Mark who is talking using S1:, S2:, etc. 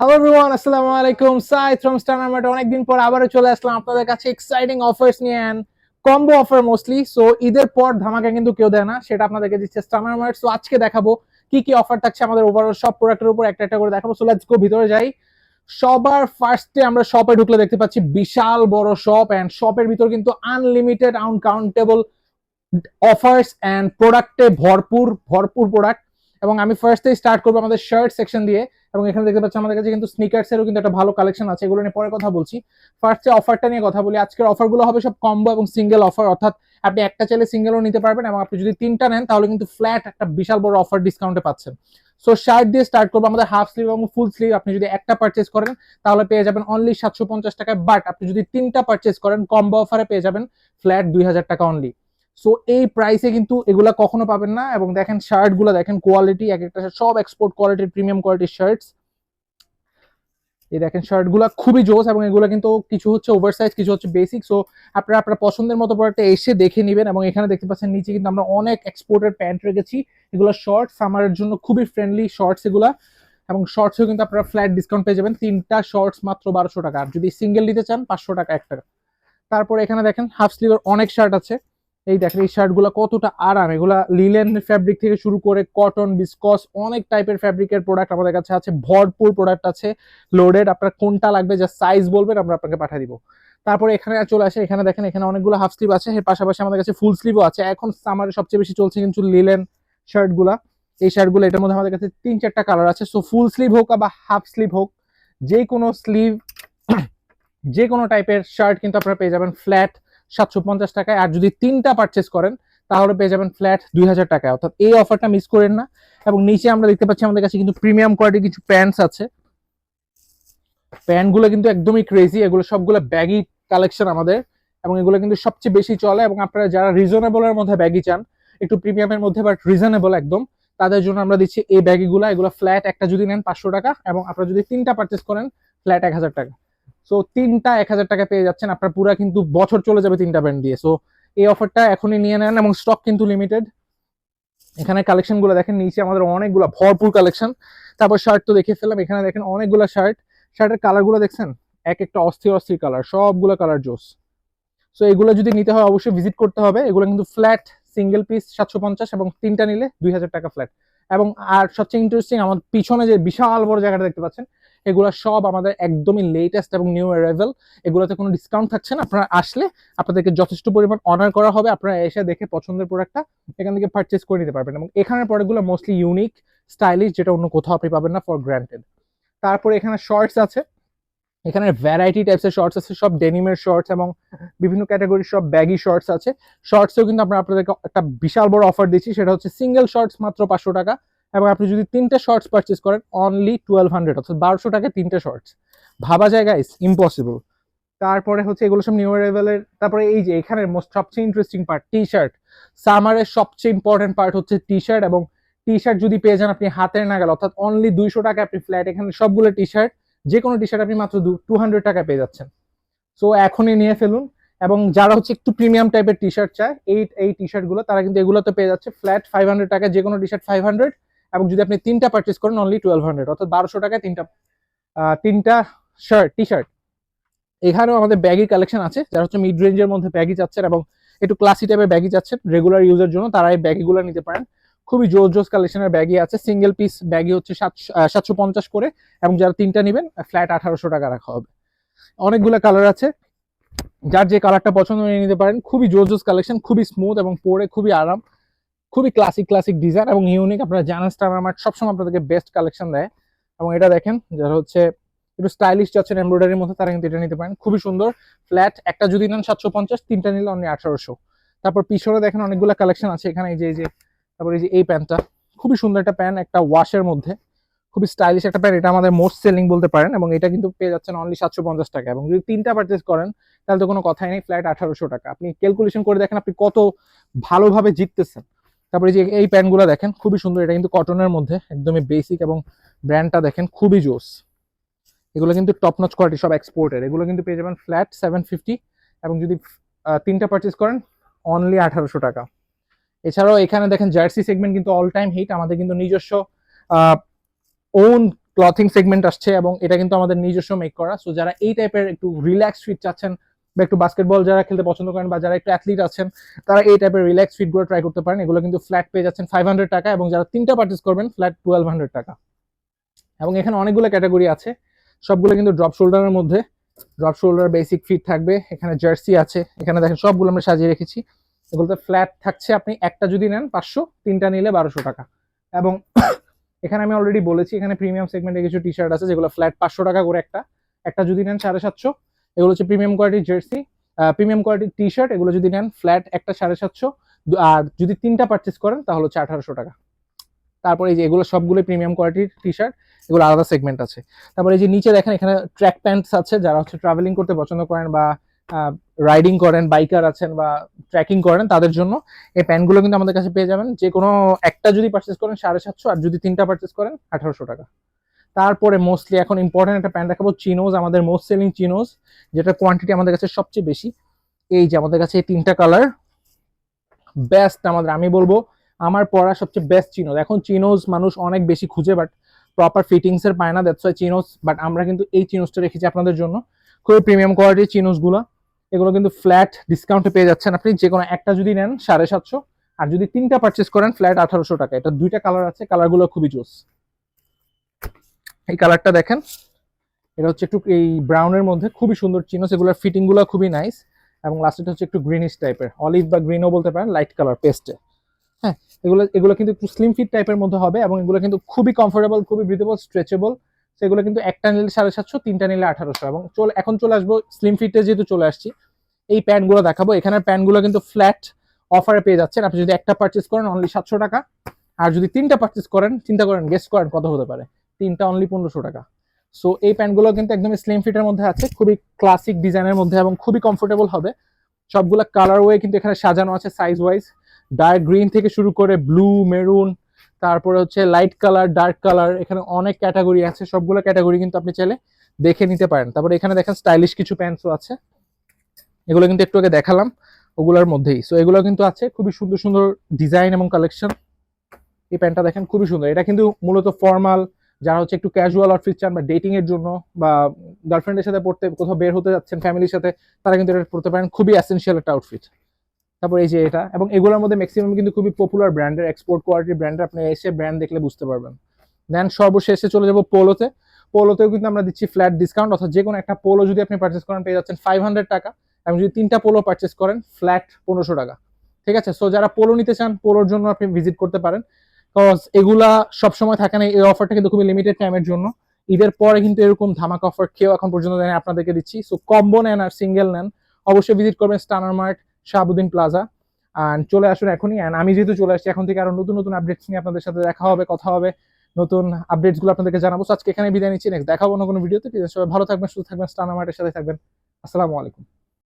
S1: Hello everyone আসসালামু আলাইকুম সাই from স্টারমার্ট অনেকদিন পর আবারও চলে আসলাম আপনাদের কাছে এক্সাইটিং অফার্স নিয়ে and combo offer mostly so ঈদের পর ধামাকা কিন্তু কেউ দেয় না, সেটা আপনাদেরকে দিচ্ছে স্টারমার্ট সো আজকে দেখাবো কি কি অফার থাকছে আমাদের ওভারঅল সব প্রোডাক্টের উপর। একটা একটা করে দেখাবো। সো লেটস গো ভিতরে যাই। সবার ফার্স্টে আমরা শপে ঢুকলে দেখতে পাচ্ছি বিশাল বড় শপ অ্যান্ড শপের ভিতর কিন্তু আনলিমিটেড আনকাউন্টেবল অফার্স অ্যান্ড প্রোডাক্টে ভরপুর ভরপুর প্রোডাক্ট এবং আমি ফার্স্টে স্টার্ট করব আমাদের শার্ট সেকশন দিয়ে। এবং এখানে দেখতে পাচ্ছি আমাদের কাছে কিন্তু স্নিকার্সেরও কিন্তু একটা ভালো কালেকশন আছে, এগুলো নিয়ে পরে কথা বলছি। ফার্স্টে অফারটা নিয়ে কথা বলি, আজকের অফারগুলো হবে সব কম্বো এবং সিঙ্গেল অফার অর্থাৎ আপনি একটা চাইলে সিঙ্গেলও নিতে পারবেন এবং আপনি যদি তিনটা নেন, তাহলে কিন্তু ফ্ল্যাট একটা বিশাল বড় অফার ডিসকাউন্টে পাচ্ছেন। সো শার্ট দিয়ে স্টার্ট করব আমাদের হাফ স্লিভ এবং ফুল স্লিভ আপনি যদি একটা পারচেস করেন, তাহলে পেয়ে যাবেন অনলি সাতশো পঞ্চাশ টাকায় বাট আপনি যদি তিনটা পারচেস করেন কম্বো অফারে পেয়ে যাবেন ফ্ল্যাট দুই হাজার টাকা অনলি সো এই প্রাইসে কিন্তু এগুলা কখনো পাবেন না এবং দেখেন শার্টগুলো, দেখেন কোয়ালিটি এক একটা সব এক্সপোর্ট কোয়ালিটির প্রিমিয়াম কোয়ালিটির শার্টস এই দেখেন শার্টগুলা খুবই জোস এবং এগুলো কিন্তু কিছু হচ্ছে ওভার সাইজ কিছু হচ্ছে বেসিক সো আপনারা, আপনার পছন্দের মতো প্রোডাক্টটা এসে দেখে নেবেন এবং এখানে দেখতে পাচ্ছেন নিচে কিন্তু আমরা অনেক এক্সপোর্টের প্যান্ট রেখেছি। এগুলো শর্ট সামারের জন্য খুবই ফ্রেন্ডলি শর্টস এগুলা এবং শর্টসেও কিন্তু আপনারা ফ্ল্যাট ডিসকাউন্ট পেয়ে যাবেন। তিনটা শর্টস মাত্র বারোশো টাকা। আর যদি সিঙ্গেল নিতে চান, পাঁচশো টাকা এক টাকা তারপর এখানে দেখেন হাফ স্লিভের অনেক শার্ট আছে। এই দেখেন, এই শার্টগুলো কতটা আরাম। এগুলা লিলেন ফ্যাব্রিক থেকে শুরু করে কটন বিসকস অনেক টাইপের ফ্যাব্রিকের প্রোডাক্ট আমাদের কাছে আছে। ভরপুর প্রোডাক্ট আছে। লোডেড আপনার কোনটা লাগবে যা সাইজ বলবেন, আমরা আপনাকে পাঠিয়ে দিব। তারপরে এখানে চলে আসে, এখানে দেখেন, এখানে অনেকগুলো হাফ স্লিভ আছে। এর পাশাপাশি আমাদের কাছে ফুল স্লিভও আছে। এখন সামারে সবচেয়ে বেশি চলছে কিন্তু লিলেন শার্টগুলা এই শার্টগুলো এটার মধ্যে আমাদের কাছে তিন চারটা কালার আছে। সো ফুল স্লিভ হোক বা হাফ স্লিভ হোক যে কোনো স্লিভ যে কোনো টাইপের শার্ট কিন্তু আপনারা পেয়ে যাবেন। ফ্ল্যাট সাতশো পঞ্চাশ টাকায়। আর যদি তিনটা পারচেস করেন, তাহলে পেয়ে যাবেন ফ্ল্যাট দুই হাজার টাকায়। অর্থাৎ এই অফারটা মিস করেন না। এবং নিচে আমরা দেখতে পাচ্ছি আমাদের কাছে কিন্তু প্রিমিয়াম কোয়ালিটির কিছু প্যান্টস আছে। প্যান্টগুলো কিন্তু একদমই ক্রেজি এগুলো সবগুলো ব্যাগি কালেকশন আমাদের। এবং এগুলো কিন্তু সবচেয়ে বেশি চলে। এবং আপনারা যারা রিজনেবলের মধ্যে ব্যাগি চান, একটু প্রিমিয়ামের মধ্যে বাট রিজনেবল একদম, তাদের জন্য আমরা দিচ্ছি এই ব্যাগিগুলো এগুলো ফ্ল্যাট একটা যদি নেন পাঁচশো টাকা। এবং আপনারা যদি তিনটা পারচেস করেন ফ্ল্যাট এক হাজার টাকা। সো তিনটা এক হাজার টাকা পেয়ে যাচ্ছেন। আপনার পুরা কিন্তু বছর চলে যাবে তিনটা ব্যান্ড দিয়ে। সো এই অফারটা এখনই নিয়ে নেন এবং স্টক কিন্তু লিমিটেড এখানে কালেকশনগুলো দেখেন, নিচে আমাদের অনেকগুলো ভরপুর কালেকশন তারপর শার্ট তো দেখে ফেললাম, এখানে দেখেন অনেকগুলো শার্ট শার্টের কালারগুলো দেখছেন? এক একটা অস্থির অস্থির কালার সবগুলো কালার জোস। সো এগুলো যদি নিতে হয়, অবশ্যই ভিজিট করতে হবে। এগুলো কিন্তু ফ্ল্যাট সিঙ্গেল পিস সাতশো পঞ্চাশ এবং তিনটা নিলে দুই হাজার টাকা ফ্ল্যাট এবং আর সবচেয়ে ইন্টারেস্টিং আমার পিছনে যে বিশাল বড় জায়গাটা দেখতে পাচ্ছেন এগুলো সব আমাদের একদমই লেটেস্ট এবং নিউ অ্যারাইভেল এগুলোতে কোনো ডিসকাউন্ট থাকছে না। আপনারা আসলে আপনাদেরকে যথেষ্ট পরিমাণ অর্ডার করা হবে। আপনারা এসে দেখে পছন্দের প্রোডাক্টটা এখান থেকে পারচেস করে নিতে পারবেন। এবং এখানের প্রোডাক্টগুলো মোস্টলি ইউনিক স্টাইলিশ যেটা অন্য কোথাও আপনি পাবেন না ফর গ্রান্টেড তারপরে এখানে শর্টস আছে। এখানে ভ্যারাইটি টাইপসের শর্টস আছে। সব ডেনিমের শর্টস এবং বিভিন্ন ক্যাটাগরির সব ব্যাগি শর্টস আছে। শর্টসেও কিন্তু আমরা আপনাদেরকে একটা বিশাল বড় অফার দিচ্ছি। সেটা হচ্ছে সিঙ্গেল শর্টস মাত্র পাঁচশো টাকা। এবং আপনি যদি তিনটে শর্টস পারচেস করেন অনলি টুয়েলভ হান্ড্রেড অর্থাৎ বারোশো টাকায় তিনটে শর্টস ভাবা যায় গাইস ইম্পসিবল তারপরে হচ্ছে এগুলো সব নিউ লেভেলের তারপরে এই যে এখানের মোস্ট সবচেয়ে ইন্টারেস্টিং পার্ট টি শার্ট সামারের সবচেয়ে ইম্পর্টেন্ট পার্ট হচ্ছে টি শার্ট এবং টি শার্ট যদি পেয়ে যান আপনি হাতের নাগাল, অর্থাৎ অনলি দুইশো টাকা আপনি ফ্ল্যাট এখানে সবগুলো টি শার্ট যে কোনো টি শার্ট আপনি মাত্র দু টু হান্ড্রেড টাকা পেয়ে যাচ্ছেন। সো এখনই নিয়ে ফেলুন এবং যারা হচ্ছে একটু প্রিমিয়াম টাইপের টি শার্ট চায়, এই এই টি শার্টগুলো তারা কিন্তু এগুলোতে পেয়ে যাচ্ছে ফ্ল্যাট ফাইভ হান্ড্রেড টাকা যে কোনো টি শার্ট ফাইভ হান্ড্রেড এবং যদি আপনি তিনটা পারচেস করেন অনলি টুয়েলভ হান্ড্রেড অর্থাৎ বারোশো টাকায় তিনটা তিনটা শার্ট টি শার্ট এখানেও আমাদের ব্যাগি কালেকশন আছে, যারা হচ্ছে মিড রেঞ্জের মধ্যে ব্যাগি চাচ্ছেন এবং একটু ক্লাসি টাইপের ব্যাগি চাচ্ছেন রেগুলার ইউজের জন্য তারা এই ব্যাগিগুলো নিতে পারেন। খুবই জোর জোস কালেকশনের ব্যাগি আছে সিঙ্গেল পিস ব্যাগি হচ্ছে সাতশো পঞ্চাশ করে এবং যারা তিনটা নেবেন ফ্ল্যাট আঠারোশো টাকা রাখা হবে। অনেকগুলো কালার আছে, যার যে কালারটা পছন্দ নিয়ে নিতে পারেন। খুবই জোর জোস কালেকশন খুবই স্মুথ এবং পরে খুবই আরাম। খুবই ক্লাসিক ক্লাসিক ডিজাইন এবং ইউনিক আপনারা জানেন স্টার মার্ট সবসময় আপনাদেরকে বেস্ট কালেকশন দেয়। এবং এটা দেখেন, যারা হচ্ছে একটু স্টাইলিশ যাচ্ছেন এমব্রয়ডারির মধ্যে, তারা কিন্তু এটা নিতে পারেন। খুবই সুন্দর। ফ্ল্যাট একটা যদি নেন সাতশো পঞ্চাশ, তিনটা নিলে অনলি আঠারোশো। তারপর পিছনে দেখেন অনেকগুলো কালেকশন আছে। এখানে এই যে এই যে, তারপর এই যে এই প্যান্টটা, খুবই সুন্দর একটা প্যান্ট, একটা ওয়াশের মধ্যে। খুবই স্টাইলিশ একটা প্যান্ট, এটা আমাদের মোস্ট সেলিং বলতে পারেন। এবং এটা কিন্তু পেয়ে যাচ্ছেন অনলি সাতশো পঞ্চাশ টাকা। এবং যদি তিনটা পারচেস করেন, তাহলে তো কোনো কথাই নেই ফ্ল্যাট আঠারোশো টাকা। আপনি ক্যালকুলেশন করে দেখেন আপনি কত ভালোভাবে জিততেছেন। তারপরে যে এই প্যান্টগুলো দেখেন, খুবই সুন্দর। এটা কিন্তু কটনের মধ্যে, একদমই বেসিক এবং ব্র্যান্ডটা দেখেন খুবই জোস। এগুলো কিন্তু টপ নচ কোয়ালিটি সব এক্সপোর্টের এগুলো কিন্তু পেয়ে যাবেন ফ্ল্যাট সেভেন ফিফটি এবং যদি তিনটা পারচেস করেন অনলি আঠারোশো টাকা। এছাড়াও এখানে দেখেন জার্সি সেগমেন্ট কিন্তু অল টাইম হিট আমাদের কিন্তু নিজস্ব ওন ক্লথিং সেগমেন্ট আসছে এবং এটা কিন্তু আমাদের নিজস্ব মেক করা। সো যারা এই টাইপের একটু রিল্যাক্স ফিট চাচ্ছেন বা একটু বাস্কেটবল যারা খেলতে পছন্দ করেন বা যারা একটু অ্যাথলিট আছেন, তারা এই টাইপের রিল্যাক্স ফিটগুলো ট্রাই করতে পারেন। এগুলো কিন্তু ফ্ল্যাট পেয়ে যাচ্ছেন ফাইভ হান্ড্রেড টাকা এবং যারা তিনটা পার্চেস করবেন ফ্ল্যাট টুয়েলভ হান্ড্রেড টাকা। এবং এখানে অনেকগুলো ক্যাটাগরি আছে। সবগুলো কিন্তু ড্রপ শোল্ডারের মধ্যে। ড্রপ শোল্ডার বেসিক ফিট থাকবে। এখানে জার্সি আছে। এখানে দেখেন সবগুলো আমরা সাজিয়ে রেখেছি। এগুলোতে ফ্ল্যাট থাকছে। আপনি একটা যদি নেন, পাঁচশো, তিনটা নিলে বারোশো টাকা। এবং এখানে আমি অলরেডি বলেছি, এখানে প্রিমিয়াম সেগমেন্টে কিছু টি শার্ট আছে যেগুলো ফ্ল্যাট পাঁচশো টাকা করে একটা। একটা যদি নেন, সাড়ে সাতশো। এগুলো হচ্ছে প্রিমিয়াম কোয়ালিটির জার্সি প্রিমিয়াম কোয়ালিটির টি শার্ট এগুলো যদি নেন ফ্ল্যাট একটা সাড়ে সাতশো আর যদি তিনটা পারচেস করেন তাহলে হচ্ছে আঠারোশো টাকা। তারপরে এই যে এগুলো সবগুলো প্রিমিয়াম কোয়ালিটির টি শার্ট এগুলো আলাদা সেগমেন্ট আছে। তারপরে এই যে নিচে দেখেন, এখানে ট্র্যাক প্যান্টস আছে, যারা হচ্ছে ট্রাভেলিং করতে পছন্দ করেন বা রাইডিং করেন বাইকার আছেন বা ট্রেকিং করেন, তাদের জন্য এই প্যান্টগুলো কিন্তু আমাদের কাছে পেয়ে যাবেন। যে কোনো একটা যদি পারচেস করেন সাড়ে সাতশো, আর যদি তিনটা পারচেস করেন আঠারোশো টাকা। তারপরে মোস্টলি এখন ইম্পর্টেন্ট একটা প্যান্ট দেখাবো চিনোজ আমাদের মোস্ট সেলিং চিনোজ যেটা কোয়ান্টিটি আমাদের কাছে সবচেয়ে বেশি। এই যে আমাদের কাছে এই তিনটা কালার বেস্ট আমাদের, আমি বলব, আমার পরা সবচেয়ে বেস্ট চিনোজ এখন চিনোজ মানুষ অনেক বেশি খুঁজে বাট প্রপার ফিটিংস এর পায় না দ্যাটস ওয়াই চিনোজ বাট আমরা কিন্তু এই চিনোজটা রেখেছি আপনাদের জন্য। খুবই প্রিমিয়াম কোয়ালিটির চিনোজগুলো এগুলো কিন্তু ফ্ল্যাট ডিসকাউন্টে পেয়ে যাচ্ছেন আপনি, যে কোনো একটা যদি নেন সাড়ে সাতশো, আর যদি তিনটা পারচেস করেন ফ্ল্যাট আঠারোশো টাকা। এটা দুইটা কালার আছে কালারগুলো খুবই জোস এই কালারটা দেখেন। এটা হচ্ছে একটু এই ব্রাউনের মধ্যে খুবই সুন্দর চিনোস এগুলোর ফিটিংগুলো খুবই নাইস এবং লাস্টটা হচ্ছে একটু গ্রিনিশ টাইপের অলিভ বা গ্রিনও বলতে পারেন লাইট কালার পেস্টে হ্যাঁ এগুলো এগুলো কিন্তু একটু স্লিম ফিট টাইপের মধ্যে হবে এবং এগুলো কিন্তু খুবই কমফোর্টেবল খুবই ব্রিথেবল স্ট্রেচেবল সেগুলো কিন্তু একটা নিলে সাড়ে সাতশো, তিনটা নিলে আঠারোশো এবং চলে, এখন চলে আসব স্লিম ফিটে যেহেতু চলে আসছি। এই প্যান্টগুলো দেখাবো, এখানের প্যান্টগুলো কিন্তু ফ্ল্যাট অফারে পেয়ে যাচ্ছেন। আপনি যদি একটা পারচেস করেন অনলি সাতশো টাকা। আর যদি তিনটা পারচেস করেন, চিন্তা করেন গেস্ট করেন কত হতে পারে। তিনটা অনলি পনেরোশো টাকা। সো এই প্যান্টগুলো কিন্তু একদম স্লিম ফিটের মধ্যে আছে, খুবই ক্লাসিক ডিজাইনের মধ্যে এবং খুবই কমফোর্টেবল হবে। সবগুলো কালার ওয়ে কিন্তু এখানে সাজানো আছে সাইজ ওয়াইজ ডার্ক গ্রিন থেকে শুরু করে ব্লু মেরুন তারপরে হচ্ছে লাইট কালার ডার্ক কালার এখানে অনেক ক্যাটাগরি আছে। সবগুলো ক্যাটাগরি কিন্তু আপনি চাইলে দেখে নিতে পারেন। তারপরে এখানে দেখেন স্টাইলিশ কিছু প্যান্টসও আছে। এগুলো কিন্তু একটু আগে দেখালাম, ওগুলোর মধ্যেই। সো এগুলো কিন্তু আছে, খুবই সুন্দর সুন্দর ডিজাইন এবং কালেকশন এই প্যান্টটা দেখেন খুবই সুন্দর। এটা কিন্তু মূলত ফর্মাল যারা হচ্ছে একটু ক্যাজুয়াল আউটফিট চান বা ডেটিং এর জন্য বা গার্লফ্রেন্ডের সাথে পড়তে কোথাও বের হতে যাচ্ছেন ফ্যামিলির সাথে, তারা কিন্তু এটা পড়তে পারেন। খুবই অ্যাসেন্সিয়াল একটা আউটফিট তারপর এই যে এটা, এবং এগুলোর মধ্যে ম্যাক্সিমাম কিন্তু খুবই পপুলার ব্র্যান্ডের এক্সপোর্ট কোয়ালিটির ব্র্যান্ডের আপনি এসে ব্র্যান্ড দেখলে বুঝতে পারবেন। দেন সর্বশেষে চলে যাব পোলোতে পোলোতেও কিন্তু আমরা দিচ্ছি ফ্ল্যাট ডিসকাউন্ট অর্থাৎ যে কোনো একটা পোলো যদি আপনি পারচেস করেন, পেয়ে যাচ্ছেন ফাইভ হান্ড্রেড টাকা। এবং যদি তিনটা পোলো পারচেস করেন ফ্ল্যাট পনেরোশো টাকা। ঠিক আছে? সো যারা পোলো নিতে চান পোলোর জন্য আপনি ভিজিট করতে পারেন। কজ এগুলা সবসময় থাকে না এই অফারটা কিন্তু খুবই লিমিটেড টাইমের জন্য। ঈদের পরে কিন্তু এরকম ধামাক অফার কেউ এখন পর্যন্ত দেয় না, আপনাদেরকে দিচ্ছি। সো কম্বো নেন আর সিঙ্গেল নেন। অবশ্যই ভিজিট করবেন stunner mart Shahabuddin plaza and চলে আসুন এখনই। অ্যান্ড আমি যেহেতু চলে আসছি এখন থেকে আরও নতুন নতুন আপডেটস নিয়ে আপনাদের সাথে দেখা হবে কথা হবে নতুন আপডেটসগুলো আপনাদেরকে জানাব। আজকে এখানে বিদায় নিচ্ছি। নেক্সট দেখাবো না কোনো ভিডিওতে। সবাই ভালো থাকবেন সুস্থ থাকবেন স্টানার মার্টের সাথে থাকবেন। আসসালামু আলাইকুম।